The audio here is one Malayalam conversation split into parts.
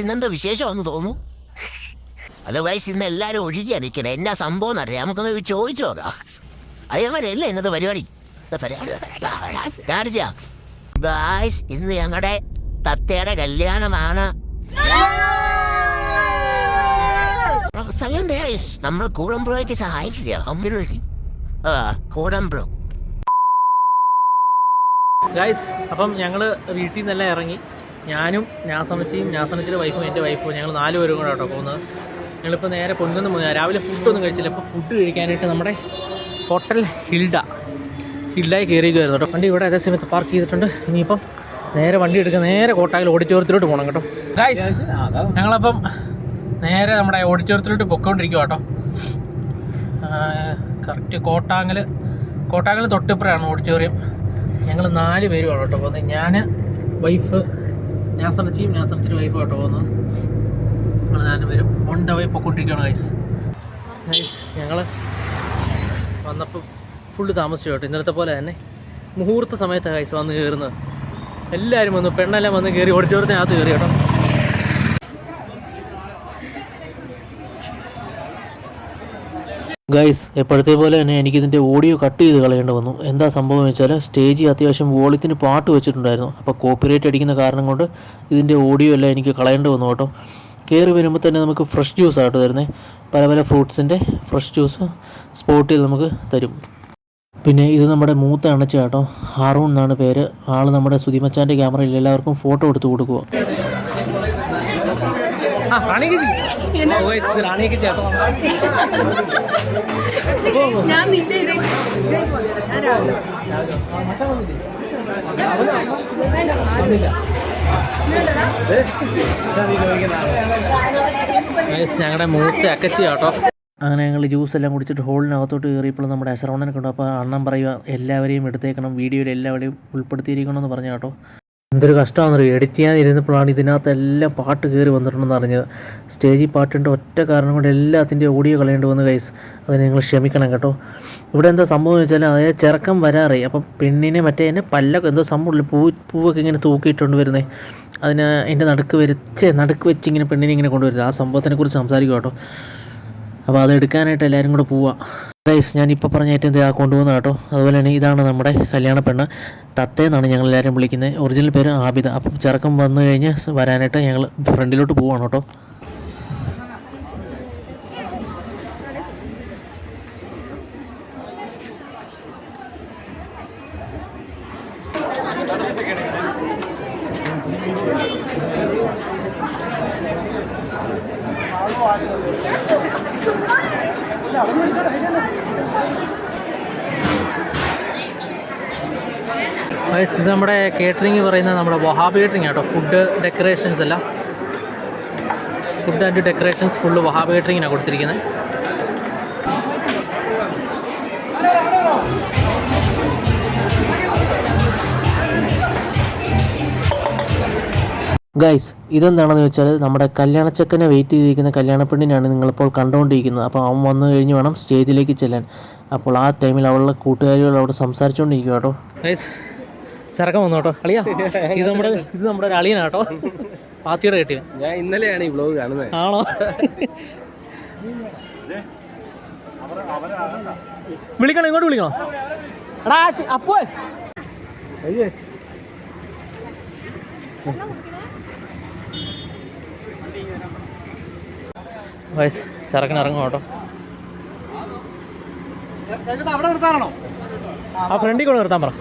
ഇന്നെന്താ വിശേഷമാണെന്ന് തോന്നുന്നു അത് വൈസ് ഇന്ന് എല്ലാവരും ഒഴുകിയാ നിൽക്കണേ. എന്നാ സംഭവം എന്നറിയാം. നമുക്കൊന്ന് ചോദിച്ചു നോക്കാം. അതേമാരല്ലേ ഇന്നത്തെ പരിപാടി? ഇന്നത്തെ പരിപാടി കാണിച്ചാ. ഗായ്സ് ഇന്ന് ഞങ്ങളുടെ തത്തയുടെ കല്യാണമാണ്. നമ്മൾ കൂടംബ്രോയ്ക്ക് സഹായിക്കില്ല അമ്പിരി ആ കൂടംബ്രോ ഗായ്സ് അപ്പം ഞങ്ങൾ വീട്ടിൽ നിന്നെല്ലാം ഇറങ്ങി. ഞാനും ഞാസമച്ചിയും ഞാസമച്ചിയുടെ വൈഫും എന്റെ വൈഫും ഞങ്ങൾ നാലു പേരും കൂടെ കേട്ടോ പോകുന്നത്. ഞങ്ങളിപ്പോൾ നേരെ പൊൻകുന്ന് പോകുന്നത് രാവിലെ ഫുഡൊന്നും കഴിച്ചില്ല. ഇപ്പോൾ ഫുഡ് കഴിക്കാനായിട്ട് നമ്മുടെ ഹോട്ടൽ ഹിൽഡ ഹിൽഡായി കയറിയിരിക്കുമായിരുന്നു കേട്ടോ. വണ്ടി ഇവിടെ അതേ സമയത്ത് പാർക്ക് ചെയ്തിട്ടുണ്ട്. ഇനിയിപ്പം നേരെ വണ്ടി എടുക്കുക നേരെ കോട്ടായിൽ ഓഡിറ്റോറിയത്തിലോട്ട് പോകണം കേട്ടോ. ഗായ്സ് ഞങ്ങളപ്പം നേരെ നമ്മുടെ ഓഡിറ്റോറിയത്തിലോട്ട് പൊക്കോണ്ടിരിക്കുക കേട്ടോ. കറക്റ്റ് കോട്ടാങ്ങൽ കോട്ടാങ്ങൽ തൊട്ടിപ്പുറയാണ് ഓഡിറ്റോറിയം ഞങ്ങൾ നാല് പേരുമാണ് കേട്ടോ പോകുന്നത്. ഞാൻ വൈഫ് നാസണച്ചിയും നാസണച്ചിന്റെ വൈഫും കേട്ടോ പോകുന്നത് ഞങ്ങൾ നാല് വരും ഓൺ ദ വേ പൊക്കോണ്ടിരിക്കുകയാണ് ഗൈസ് ഗൈസ് ഞങ്ങൾ വന്നപ്പോൾ ഫുള്ള് താമസിച്ചു കേട്ടോ ഇന്നലത്തെ പോലെ തന്നെ മുഹൂർത്ത സമയത്താണ് ഗൈസ് വന്ന് കയറുന്നത് എല്ലാവരും വന്നു പെണ്ണെല്ലാം വന്ന് കയറി ഓഡിറ്റോറിയത്തിനകത്ത് കയറി കേട്ടോ. ഗൈസ് എപ്പോഴത്തെ പോലെ തന്നെ എനിക്കിതിന്റെ ഓഡിയോ കട്ട് ചെയ്ത് കളയേണ്ടി വന്നു. എന്താ സംഭവം എന്ന് വെച്ചാൽ സ്റ്റേജിൽ അത്യാവശ്യം വോളിത്തിന് പാട്ട് വെച്ചിട്ടുണ്ടായിരുന്നു. അപ്പോൾ കോപ്പിറൈറ്റ് അടിക്കുന്ന കാരണം കൊണ്ട് ഇതിന്റെ ഓഡിയോ എല്ലാം എനിക്ക് കളയേണ്ടി വന്നു കേട്ടോ. കയറി വരുമ്പോൾ തന്നെ നമുക്ക് ഫ്രഷ് ജ്യൂസ് ആയിട്ട് തരുന്നത് പല പല ഫ്രൂട്ട്സിന്റെ ഫ്രഷ് ജ്യൂസ് സ്പോട്ടിൽ നമുക്ക് തരും. പിന്നെ ഇത് നമ്മുടെ മൂത്ത അണച്ച കേട്ടോ ഹാറൂൺ എന്നാണ് പേര്. ആൾ നമ്മുടെ സുതിമച്ചാന്റെ ക്യാമറയിൽ എല്ലാവർക്കും ഫോട്ടോ എടുത്ത് കൊടുക്കുക ഞാൻ നിന്റെ ഇതേ- ഇതേപോലെ ഞാൻ ഞങ്ങളുടെ മൂത്ത അക്കച്ചി കേട്ടോ അങ്ങനെ ഞങ്ങൾ ജ്യൂസ് എല്ലാം കുടിച്ചിട്ട് ഹോളിനകത്തോട്ട് കയറിയപ്പോൾ നമ്മുടെ അശ്രവണനെ കണ്ടു. അപ്പോൾ അണ്ണൻ പറയുക എല്ലാവരെയും എടുത്തേക്കണം വീഡിയോയിൽ എല്ലാവരെയും ഉൾപ്പെടുത്തിയിരിക്കണം എന്ന് പറഞ്ഞു കേട്ടോ. എന്തൊരു കഷ്ടമാണ് എഡിറ്റ് ചെയ്യാൻ ചെയ്യാനിരുന്നപ്പോഴാണ് ഇതിനകത്ത് എല്ലാം പാട്ട് കയറി വന്നിട്ടുണ്ടെന്ന് അറിഞ്ഞത്. സ്റ്റേജിൽ പാട്ടിന്റെ ഒറ്റ കാരണം കൊണ്ട് എല്ലാത്തിന്റെ ഓഡിയോ കളയേണ്ടി വന്ന് കൈസ് അതിന് നിങ്ങൾ ക്ഷമിക്കണം കേട്ടോ. ഇവിടെ എന്താ സംഭവം എന്ന് വെച്ചാൽ അതായത് ചെറുക്കം വരാറേ. അപ്പം പെണ്ണിനെ മറ്റേ തന്നെ പല്ലൊക്കെ എന്തോ സംഭവമില്ല പൂ പൂവൊക്കെ ഇങ്ങനെ തൂക്കിയിട്ടുണ്ട് വരുന്നത് അതിന് അതിന്റെ നടുക്ക് വരച്ച് നടുക്ക് വെച്ച് ഇങ്ങനെ പെണ്ണിനെ ഇങ്ങനെ കൊണ്ടുവരുന്നത്. ആ സംഭവത്തിനെ കുറിച്ച് സംസാരിക്കും കേട്ടോ. അപ്പോൾ അത് എടുക്കാനായിട്ട് എല്ലാവരും കൂടെ പോവാം. ഗൈസ് ഞാൻ ഇപ്പോൾ പറഞ്ഞ ഏറ്റവും ഇതാ കൊണ്ടുപോകുന്ന കേട്ടോ. അതുപോലെ തന്നെ ഇതാണ് നമ്മുടെ കല്യാണ പെണ്ണ്. തത്തേന്നാണ് ഞങ്ങൾ എല്ലാവരും വിളിക്കുന്നത്. ഒറിജിനൽ പേര് ആബിദ. അപ്പം ചെറുക്കം വന്നു കഴിഞ്ഞ് വരാനായിട്ട് ഞങ്ങൾ ഫ്രണ്ടിലോട്ട് പോവാണ് കേട്ടോ. ഇത് നമ്മുടെ കേറ്ററിംഗ് പറയുന്നത് നമ്മുടെ വഹാബ് കേറ്ററിംഗ് കേട്ടോ ഫുഡ് ഡെക്കറേഷൻസ് എല്ലാം. Food and decorations full Wahab കേറ്ററിങ്ങിനാണ് കൊടുത്തിരിക്കുന്നത് ഗൈസ് ഇതെന്താണെന്ന് വെച്ചാൽ നമ്മുടെ കല്യാണച്ചക്കനെ വെയിറ്റ് ചെയ്തിരിക്കുന്ന കല്യാണപ്പെണ്ണിനാണ് നിങ്ങളിപ്പോൾ കണ്ടുകൊണ്ടിരിക്കുന്നത്. അപ്പോൾ അവൻ വന്നു കഴിഞ്ഞ് വേണം സ്റ്റേജിലേക്ക് ചെല്ലാൻ. അപ്പോൾ ആ ടൈമിൽ അവളുടെ കൂട്ടുകാരികൾ അവിടെ സംസാരിച്ചുകൊണ്ടിരിക്കും കേട്ടോ. ഗൈസ് ചരക്കം വന്നു കേട്ടോ. അളിയാ ഇത് നമ്മുടെ ഇത് നമ്മുടെ ഒരു അളിയനാ കേട്ടോ. പാത്തിയുടെ കെട്ടിയ ഞാൻ ഇന്നലെയാണ് ഈ വ്ലോഗ് കാണുന്നത്. ആണോ? വിളിക്കണം? ഇങ്ങോട്ട് വിളിക്കണം? എടാ അപ്പോ അപ്പോ വയസ്സ് ചെറുക്കൻ ഇറങ്ങും കേട്ടോ. ആ ഫ്രണ്ടിൽ കൊണ്ട് നിർത്താൻ പറ.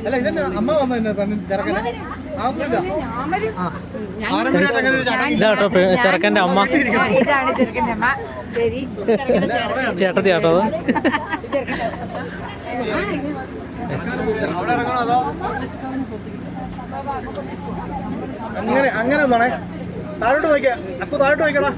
അല്ല ഇതെന്നെ അമ്മ വന്നു ചെറുക്കനെ ഇതാട്ടോ പെ- ചെറുക്കന്റെ അമ്മ. ഇതാണ് ചെറുക്കന്റെ അമ്മ. ചേട്ടത്തി ആട്ടോ അങ്ങനെ അങ്ങനെ ഒന്നാണേ താഴോട്ട് നോക്കിയാ. അപ്പൊ താഴോട്ട് നോക്കടാ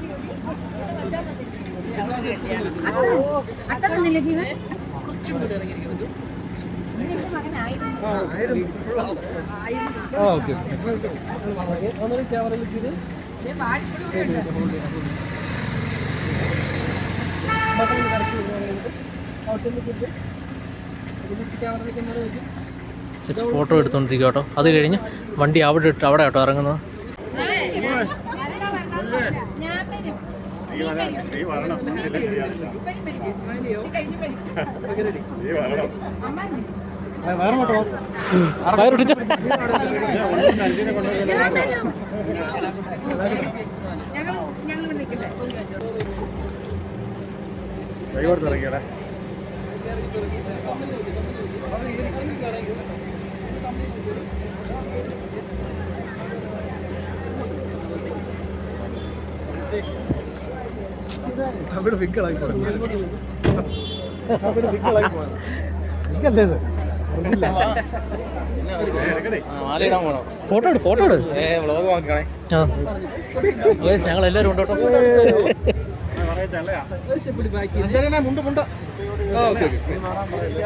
അത്ത correct Jeevan okay just photo എടുത്തോണ്ടിരിക്കുക കേട്ടോ. അത് കഴിഞ്ഞ് വണ്ടി അവിടെ ഇട്ട് അവിടെ കേട്ടോ ഇറങ്ങുന്നത്. വയറൊടിച്ചോ ഞങ്ങൾ ഞങ്ങൾ നിൽക്കട്ടെ അവിടെ വിക്കളായി അവിടെ വിക്കളായി പോയി. വിക്കല്ലേ ഇത്? ഫോട്ടോ എടു ഫോട്ടോ എടു ഞങ്ങൾ എല്ലാവരും ഉണ്ട്?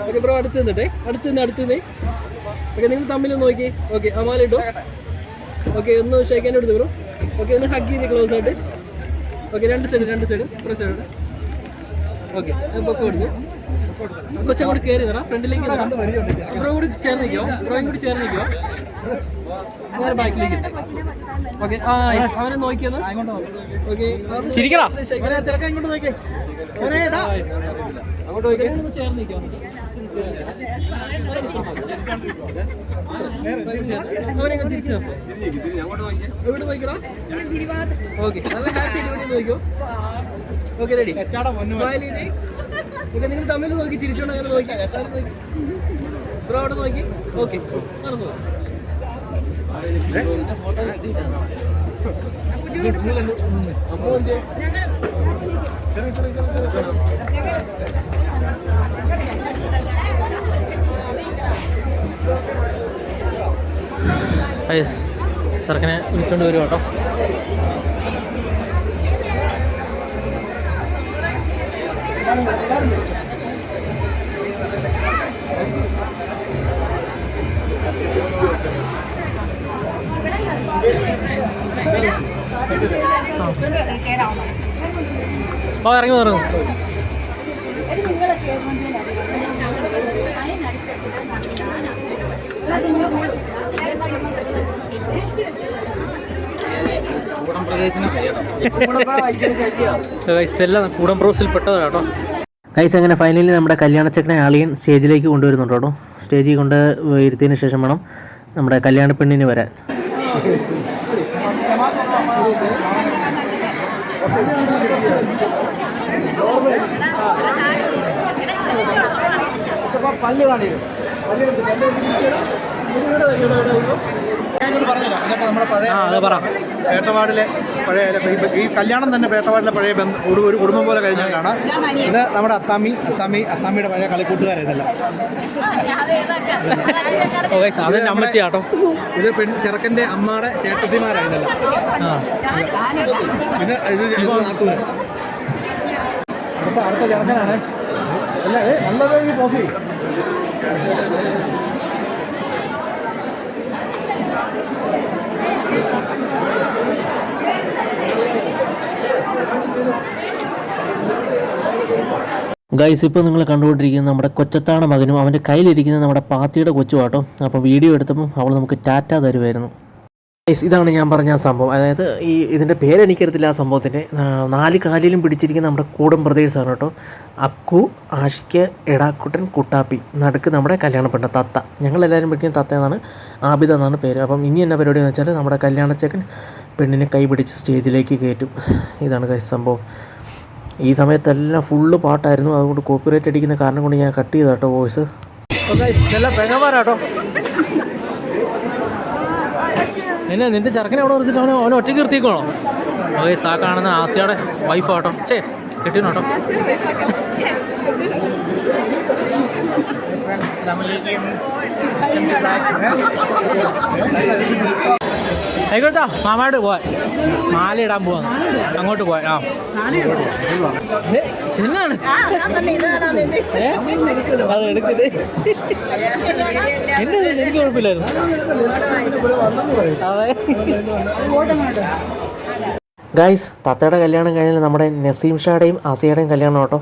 ഓക്കെ ബ്രോ അടുത്ത് നിന്നിട്ടേ. അടുത്ത് നിന്ന് അടുത്ത് നിന്നേ. ഓക്കെ നിങ്ങൾ തമ്മിൽ നോക്കി. ഓക്കെ അമാല ഇട്ടോ. ഓക്കെ ഒന്ന് ഷേക്കാൻ എടുത്ത് ബ്രോ. ഓക്കെ ഒന്ന് ഹഗ് ചെയ്ത് ക്ലോസ് ആയിട്ട്. ഓക്കെ രണ്ട് സൈഡ് രണ്ട് സൈഡ് ഒരു സൈഡ് ഓക്കെ പൊക്കെ കൊടുത്തു കൊച്ചങ്ങോട്ട് കയറി തരാം ഫ്രണ്ടിലേക്ക് ബ്രോ കൂടി ചേർന്നിക്കോ ബ്രോയും കൂടി ചേർന്ന് നിൽക്കോ. നേരെ ബാക്കിലേക്ക് ഓക്കെ ആ അവനെ നോക്കിയെന്ന്. ഓക്കെ ചിരിക്കടാ. അവനെ തിരക്കാൻ ഇങ്ങോട്ട് നോക്കിയേ. അങ്ങോട്ട് ചേർന്ന് നിൽക്കോ അവനെ തിരിച്ചു എവിടെ ഓക്കെ നല്ല ഹാപ്പി ഇവിടെ നോക്കിയോ ഓക്കെ റെഡി സ്മൈൽ ചെയ്തേ. ഓക്കെ നിങ്ങൾ തമ്മിൽ നോക്കി ചിരിച്ചോണ്ട് അങ്ങനെ നോക്കി. ബ്രോ അവിടെ നോക്കി. ഓക്കെ നടന്നു. പോ. ചെറുക്കനെ വിളിച്ചോണ്ട് വരും കേട്ടോ. ഓ ഇറങ്ങി ഇറങ്ങും ഗൈസ് ഇതെല്ലാം കൂടം പെട്ടതാണ് കേട്ടോ. ഗൈസ് അങ്ങനെ ഫൈനലി നമ്മുടെ കല്യാണച്ചക്കനെ ആളിയൻ സ്റ്റേജിലേക്ക് കൊണ്ടുവരുന്നുണ്ട് കേട്ടോ. സ്റ്റേജിൽ കൊണ്ട് ഇരുത്തിയതിന് ശേഷം വേണം നമ്മുടെ കല്യാണ പെണ്ണിന് വരാൻ. ഞാൻ ഇങ്ങോട്ട് പറഞ്ഞുതരാം. ഇതൊക്കെ പഴയ ആ അത് പറ. പേട്ടവാടിലെ പഴയ ഈ- കല്യാണം തന്നെ പേട്ടവാടിലെ പഴയ ബന്ധം ഒരു ഒരു കുടുംബം പോലെ കഴിഞ്ഞാൽ കാണാം. ഇത് നമ്മുടെ അത്താമി അത്താമി അത്താമിയുടെ പഴയ കളിക്കൂട്ടുകാരെ ഇതെല്ലാം ഓ ഗൈസ് അതെന്റെ അമ്മച്ചി കേട്ടോ. ഇത് പെൺ ചെറുക്കന്റെ അമ്മയുടെ ചേട്ടത്തിമാരാണ് ഇതെല്ലാം ഇത് ഇത് ഇത് അടുത്ത അടുത്ത ചെറുക്കനാണ്. അല്ല നല്ലത് പോസ്. ഗൈസ് ഇപ്പോൾ നിങ്ങൾ കണ്ടുകൊണ്ടിരിക്കുന്ന നമ്മുടെ കൊച്ചത്താണ മകനും അവന്റെ കയ്യിലിരിക്കുന്ന നമ്മുടെ പാത്തിയുടെ കൊച്ചുവാട്ടോ. അപ്പോൾ വീഡിയോ എടുത്തപ്പം അവൾ നമുക്ക് ടാറ്റ തരുമായിരുന്നു ഇതാണ് ഞാൻ പറഞ്ഞ സംഭവം. അതായത് ഈ ഇതിന്റെ പേരെനിക്കറിയത്തില്ല ആ സംഭവത്തിന്റെ നാല് കാലിലും പിടിച്ചിരിക്കുന്ന നമ്മുടെ കൂടം ബ്രദേഴ്സാണ് കേട്ടോ. അക്കു ആഷിക്ക് എടാക്കുട്ടൻ കുട്ടാപ്പി. നടുക്ക് നമ്മുടെ കല്യാണപ്പെട്ട തത്ത. ഞങ്ങളെല്ലാവരും വിളിക്കുന്ന തത്ത എന്നാണ് ആബിദ എന്നാണ് പേര്. അപ്പം ഇനി എന്നാ പരിപാടി എന്ന് വെച്ചാൽ നമ്മുടെ കല്യാണച്ചക്കൻ പെണ്ണിനെ കൈ പിടിച്ച് സ്റ്റേജിലേക്ക് കയറ്റും. ഇതാണ് സംഭവം. ഈ സമയത്തെല്ലാം ഫുള്ള് പാട്ടായിരുന്നു. അതുകൊണ്ട് കോപ്പിറൈറ്റ് അടിക്കുന്ന കാരണം കൊണ്ട് ഞാൻ കട്ട് ചെയ്ത കേട്ടോ വോയിസ് ചില പെങ്ങന്മാരാട്ടോ എന്നെ നിന്റെ ചെറുക്കനെ അവിടെ വെച്ചിട്ട് അവനെ അവനെ ഒറ്റയ്ക്ക് നിർത്തിക്കോളോ ഓക്കെ സാ കാണുന്ന ആസിയുടെ വൈഫ് ആട്ടോ. ചേ കിട്ടിനോട്ടോ ആയിക്കോട്ടാ മാമായിട്ട് പോവാൻ. മാല ഇടാൻ പോവാ. അങ്ങോട്ട് പോവാൻ ആ. എന്നാണ്? അത് എന്റെ എനിക്ക് കുഴപ്പമില്ലായിരുന്നു. അതെ. ഗായ്സ് തത്തയുടെ കല്യാണം കഴിഞ്ഞാൽ നമ്മുടെ നസീം ഷായുടെയും ആസിയയുടെയും കല്യാണം കേട്ടോ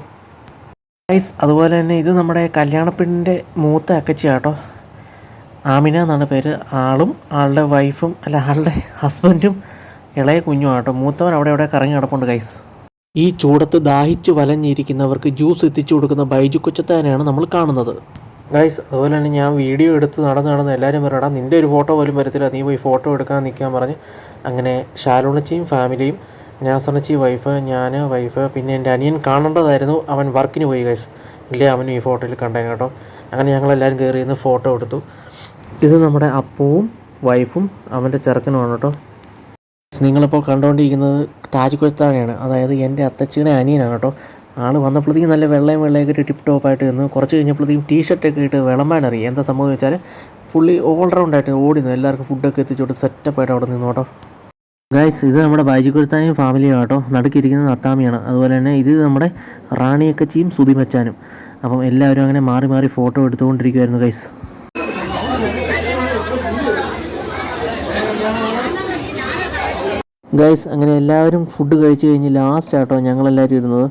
ഗൈസ് അതുപോലെ തന്നെ ഇത് നമ്മുടെ കല്യാണപ്പെണ്ണിന്റെ മൂത്ത അക്കച്ചിയാട്ടോ. ആമിന എന്നാണ് പേര്. ആളും ആളുടെ വൈഫും അല്ല ആളുടെ ഹസ്ബൻഡും ഇളയ കുഞ്ഞും ആട്ടോ. മൂത്തവൻ അവിടെ അവിടെ കറങ്ങി കിടപ്പുണ്ട് ഗൈസ് ഈ ചൂടത്ത് ദാഹിച്ചു വലഞ്ഞിരിക്കുന്നവർക്ക് ജ്യൂസ് എത്തിച്ചു കൊടുക്കുന്ന ബൈജു കൊച്ചത്താനെയാണ് നമ്മൾ കാണുന്നത്. ഗൈസ് അതുപോലെ തന്നെ ഞാൻ വീഡിയോ എടുത്ത് നടന്ന് നടന്ന് എല്ലാവരും പറയടാ നിന്റെ ഒരു ഫോട്ടോ പോലും വരത്തില്ല നീ പോയി ഫോട്ടോ എടുക്കാൻ നിൽക്കാൻ പറഞ്ഞ്. അങ്ങനെ ഷാലുണച്ചിയും ഫാമിലിയും നാസണച്ചി വൈഫ് ഞാൻ വൈഫ് പിന്നെ എന്റെ അനിയൻ കാണേണ്ടതായിരുന്നു. അവൻ വർക്കിന് പോയി ഗൈസ് ഇല്ലേ അവനും ഈ ഫോട്ടോയിൽ കണ്ടേ കേട്ടോ. അങ്ങനെ ഞങ്ങളെല്ലാവരും കയറി നിന്ന് ഫോട്ടോ എടുത്തു. ഇത് നമ്മുടെ അപ്പവും വൈഫും അവന്റെ ചെറുക്കനുമാണ് കേട്ടോ. നിങ്ങളിപ്പോൾ കണ്ടുകൊണ്ടിരിക്കുന്നത് താജ് കൊഴുത്താണെയാണ് അതായത് എന്റെ അത്തച്ചിയുടെ അനിയനാണ് കേട്ടോ. ആൾ വന്നപ്പോഴത്തേക്കും നല്ല വെള്ളയും വെള്ളയൊക്കെ ഒരു ടിപ്പ് ടോപ്പായിട്ട് നിന്ന് കുറച്ച് കഴിഞ്ഞപ്പോഴത്തേക്കും ടീ ഷർട്ടൊക്കെ ഇട്ട് വിളമ്പാൻ അറിയാം എന്താ സംഭവം വെച്ചാൽ ഫുള്ളി ഓൾറൗണ്ടായിട്ട് ഓടിന്നു എല്ലാവർക്കും ഫുഡൊക്കെ എത്തിച്ചോട്ട് സെറ്റപ്പായിട്ട് അവിടെ നിന്നു കേട്ടോ. ഗൈസ് ഇത് നമ്മുടെ ബാജിക്കൊഴുത്തായും ഫാമിലിയും കേട്ടോ. നടുക്കിരിക്കുന്നത് അത്താമിയാണ് അതുപോലെ തന്നെ ഇത് നമ്മുടെ റാണിയക്കച്ചിയും സുതിമച്ചാനും. അപ്പം എല്ലാവരും അങ്ങനെ മാറി മാറി ഫോട്ടോ എടുത്തുകൊണ്ടിരിക്കുമായിരുന്നു ഗൈസ് ഗൈസ് അങ്ങനെ എല്ലാവരും ഫുഡ് കഴിച്ചു കഴിഞ്ഞ് ലാസ്റ്റ് ആട്ടോ ഞങ്ങളെല്ലാവരും ഇരുന്നത്.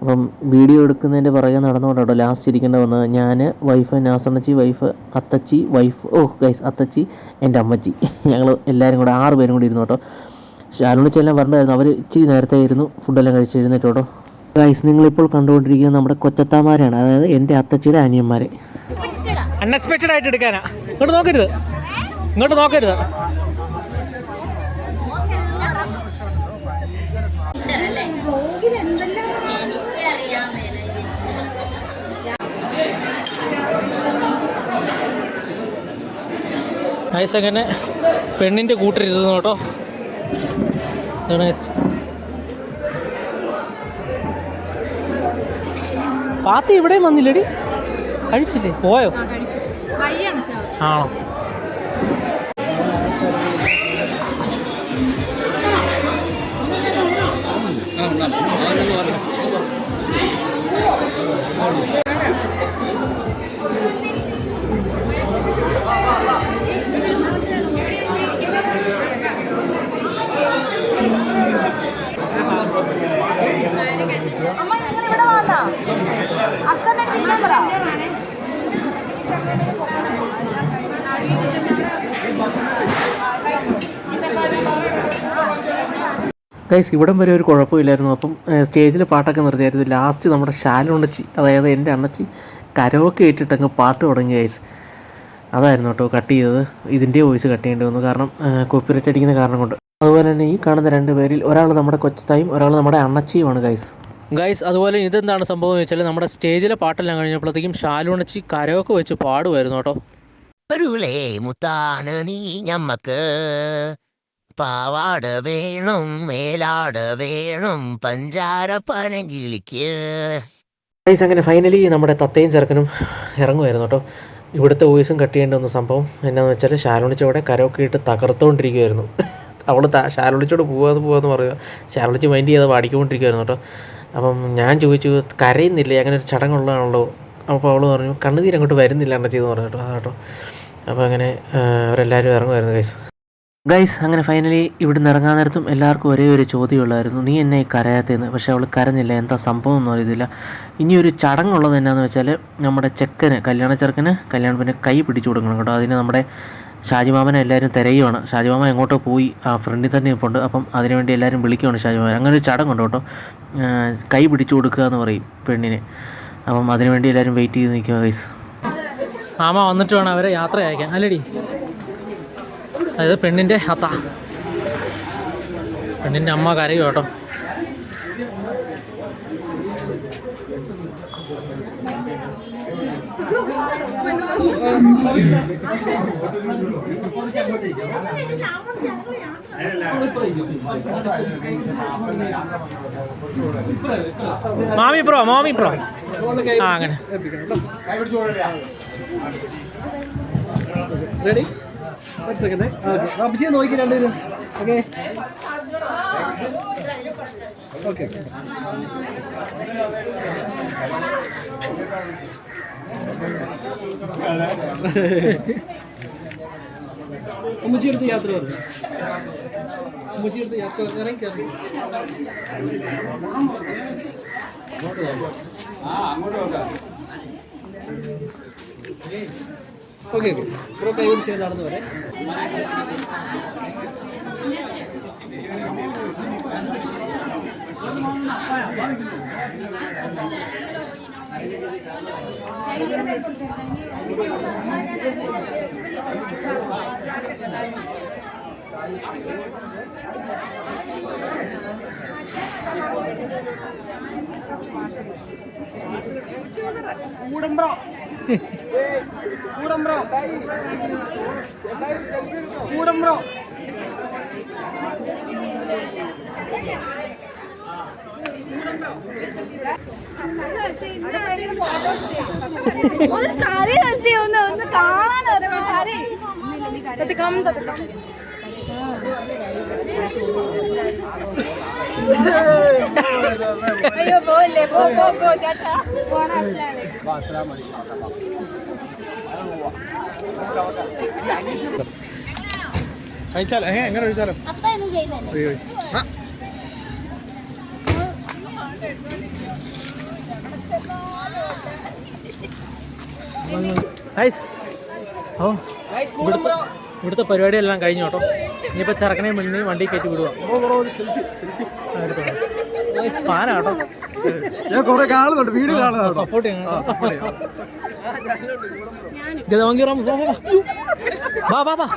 അപ്പം വീഡിയോ എടുക്കുന്നതിന്റെ പുറകെ നടന്നുകൊണ്ടാട്ടോ ലാസ്റ്റ് ഇരിക്കേണ്ട വന്നത്. ഞാൻ വൈഫ് നാസണ്ണച്ചി വൈഫ് അത്തച്ചി വൈഫ് ഓ ഗൈസ് അത്തച്ചി എന്റെ അമ്മച്ചി. ഞങ്ങൾ എല്ലാവരും കൂടെ ആറ് പേരും കൂടി ഇരുന്നു കേട്ടോ ശാലുണിച്ചെല്ലാം പറഞ്ഞായിരുന്നു. അവർ ഇച്ചിരി നേരത്തെ ആയിരുന്നു ഫുഡെല്ലാം കഴിച്ച് എഴുന്നേറ്റ് ഗൈസ് നിങ്ങളിപ്പോൾ കണ്ടുകൊണ്ടിരിക്കുന്നത് നമ്മുടെ കൊച്ചത്താമാരാണ്. അതായത് എന്റെ അത്തച്ചിയുടെ അനിയന്മാരെ. അൺഎക്സ്പെക്റ്റഡ് ആയിട്ട് എടുക്കാനാ. ഇങ്ങോട്ട് നോക്കരുത്. ഇങ്ങോട്ട് നോക്കരുത്. നൈസ് അങ്ങനെ പെണ്ണിന്റെ കൂട്ടരിരുന്നു കേട്ടോ. പാത്തി ഇവിടെയും വന്നില്ലടി? കഴിച്ചില്ലേ? പോയോ? ആണോ അമ്മ നിങ്ങൾ ഇവിടെ വന്നാ അസ്കറിന്റെ അടുത്ത് ഇരിക്കാൻ ഗൈസ് ഇവിടം വരെ ഒരു കുഴപ്പമില്ലായിരുന്നു. അപ്പം സ്റ്റേജിൽ പാട്ടൊക്കെ നിർത്തിയായിരുന്നു. ലാസ്റ്റ് നമ്മുടെ ശാലുണ്ണച്ചി അതായത് എന്റെ അണ്ണച്ചി കരോക്കെ അങ്ങ് പാട്ട് തുടങ്ങി ഗൈസ് അതായിരുന്നു കേട്ടോ കട്ട് ചെയ്തത്. ഇതിന്റെ വോയിസ് കട്ട് ചെയ്യേണ്ടി വന്നു. കാരണം കോപ്പിറൈറ്റ് അടിക്കുന്ന കാരണം കൊണ്ട്. അതുപോലെ തന്നെ ഈ കാണുന്ന രണ്ട് പേരിൽ ഒരാൾ നമ്മുടെ കൊച്ചത്തായും ഒരാൾ നമ്മുടെ അണ്ണച്ചിയുമാണ് ഗൈസ് ഗൈസ് അതുപോലെ ഇതെന്താണ് സംഭവം എന്ന് വെച്ചാൽ നമ്മുടെ സ്റ്റേജിലെ പാട്ടെല്ലാം കഴിഞ്ഞപ്പോഴത്തേക്കും ശാലുണ്ണച്ചി കരോക്കെ വെച്ച് പാടുമായിരുന്നു കേട്ടോ. മുത്താണ് നീ ഞമ്മക്ക്. പാവാട വേണം മേലാട വേണം പഞ്ചാര പനകിളിക്ക്. ഗൈസ് അങ്ങനെ ഫൈനലി നമ്മുടെ തത്തയും ചെറുക്കനും ഇറങ്ങുമായിരുന്നു കേട്ടോ. ഇവിടുത്തെ വോയിസും കട്ട് ചെയ്യേണ്ട ഒന്ന് സംഭവം എന്നാന്ന് വെച്ചാൽ ശാലോണിച്ചവിടെ കരോക്കെ ഇട്ട് തകർത്തുകൊണ്ടിരിക്കുമായിരുന്നു അവൾ ശാലോണിച്ചോട് പോവാതെ പോവാന്ന് പറയുക ശാലോണിച്ച് മൈൻഡ് ചെയ്യാതെ പാടിക്കൊണ്ടിരിക്കുമായിരുന്നു കേട്ടോ. അപ്പം ഞാൻ ചോദിച്ചു കരയുന്നില്ലേ? അങ്ങനെ ഒരു ചടങ്ങുള്ളതാണല്ലോ. അപ്പോൾ അവൾ പറഞ്ഞു കണ്ണുനീര് അങ്ങോട്ട് വരുന്നില്ല അണ്ണച്ചി എന്ന് പറഞ്ഞു കേട്ടോ. അതാട്ടോ അപ്പോൾ അങ്ങനെ അവരെല്ലാവരും ഇറങ്ങുമായിരുന്നു ഗൈസ് ഗൈസ് അങ്ങനെ ഫൈനലി ഇവിടുന്ന് ഇറങ്ങാൻ നേരത്തും എല്ലാവർക്കും ഒരേ ഒരു ചോദ്യമുള്ളായിരുന്നു. നീ എന്നെ കരയാത്തേന്ന്? പക്ഷെ അവൾ കരഞ്ഞില്ല. എന്താ സംഭവം ഒന്നും അറിയത്തില്ല. ഇനി ഒരു ചടങ്ങുള്ളത് എന്നാന്ന് വെച്ചാൽ നമ്മുടെ ചെക്കന് കല്യാണ ചെറുക്കന് കല്യാണ പിന്നെ കൈ പിടിച്ചു കൊടുക്കണം കേട്ടോ. അതിന് നമ്മുടെ ഷാജിമാമനെ എല്ലാവരും തിരയുവാണ്. ഷാജിമാമ എങ്ങോട്ടോ പോയി ആ ഫ്രണ്ടിൽ തന്നെ ഇപ്പോൾ ഉണ്ട് അപ്പം അതിനുവേണ്ടി എല്ലാവരും വിളിക്കുവാണ് ഷാജിമാമൻ അങ്ങനെ ഒരു ചടങ്ങുണ്ട് കേട്ടോ. കൈ പിടിച്ചു കൊടുക്കുക എന്ന് പറയും പെണ്ണിനെ. അപ്പം അതിനുവേണ്ടി എല്ലാവരും വെയിറ്റ് ചെയ്ത് നിൽക്കുക ഗൈസ് മാമ വന്നിട്ട് വേണം അവരെ യാത്ര അയക്കാൻ. അല്ലടി. അതായത് പെണ്ണിന്റെ അത്ത. പെണ്ണിന്റെ അമ്മ കരയും കേട്ടോ. മാമി പ്രോ മാമി പ്രോ ആ അങ്ങനെ. റെഡി ഒരു സെക്കൻഡ് ഓക്കെ. നോക്കി രണ്ടുപേരും ഓക്കെ. ഓക്കെ. ഉമ്മച്ചി എടുത്ത് യാത്ര പറഞ്ഞു. ഉമ്മച്ചി യാത്ര ഇറങ്ങി കയറി ഓക്കെ ഓക്കെ. ബ്രോ കൈ പിടിച്ച് നടന്നു വരെ ഒന്ന് കറി നിർത്തി ഒന്ന് ഒന്ന് കാണാൻ കറി കത്തിക്കണം കത്തിക്കണം. അയ്യോ പോലെ പോ പോ പോ ചേട്ടാ പോണ കഴിച്ചാലോ ഏ എങ്ങനെ കഴിച്ചാലോ അയ്യോ ഗൈസ് ഓ. ഇവിടുത്തെ ഇവിടുത്തെ പരിപാടിയെല്ലാം കഴിഞ്ഞു കേട്ടോ. ഇനിയിപ്പോൾ ചെറുക്കനെയും പെണ്ണിനെയും വണ്ടി കയറ്റി വിടുക ഞാൻ കുറെ കാണുന്നുണ്ട് വീട് കാണുന്നുണ്ട്. സപ്പോർട്ട് ചെയ്യണം. ഗതവങ്കിറാം വാ വാ വാ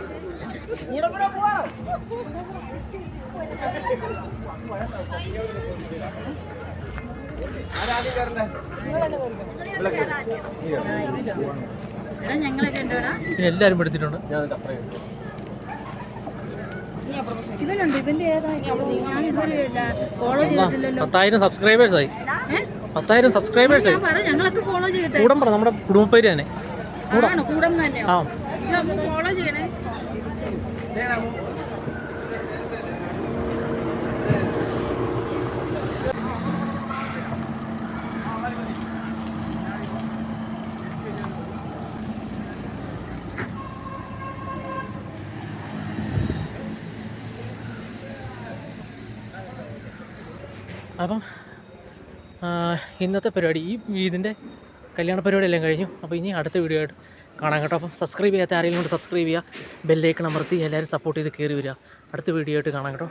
ഞങ്ങളൊക്കെ ഉണ്ടോടാ പിന്നെ എല്ലാവരും എടുത്തിട്ടുണ്ട് ഇവനുണ്ട് ഇവന്റെ ഏതാ ഞാൻ ഇതുവരെ ഫോളോ ചെയ്തിട്ടില്ലല്ലോ. പത്തായിരം സബ്സ്ക്രൈബേഴ്സ് ആയി. പത്തായിരം സബ്സ്ക്രൈബേഴ്സ് ആയി. ഞാൻ പറ ഞങ്ങളൊക്കെ ഫോളോ ചെയ്യട്ടെ. കൂടം പറ നമ്മുടെ കുടുംബ പേര് തന്നെ. കൂടം. കൂടെ തന്നെയോ? ആ. ഫോളോ ചെയ്യണേ. അപ്പം ഇന്നത്തെ പരിപാടി ഈ ഇതിന്റെ കല്യാണ പരിപാടി എല്ലാം കഴിഞ്ഞു. അപ്പോൾ ഇനി അടുത്ത വീഡിയോ ആയിട്ട് കാണാൻ കേട്ടോ. അപ്പം സബ്സ്ക്രൈബ് ചെയ്യാത്ത ആരെങ്കിലും കൊണ്ട് സബ്സ്ക്രൈബ് ചെയ്യുക. ബെല്ലൈക്കൺ അമർത്തി എല്ലാവരും സപ്പോർട്ട് ചെയ്ത് കയറി വരിക. അടുത്ത വീഡിയോ ആയിട്ട് കാണാം കേട്ടോ.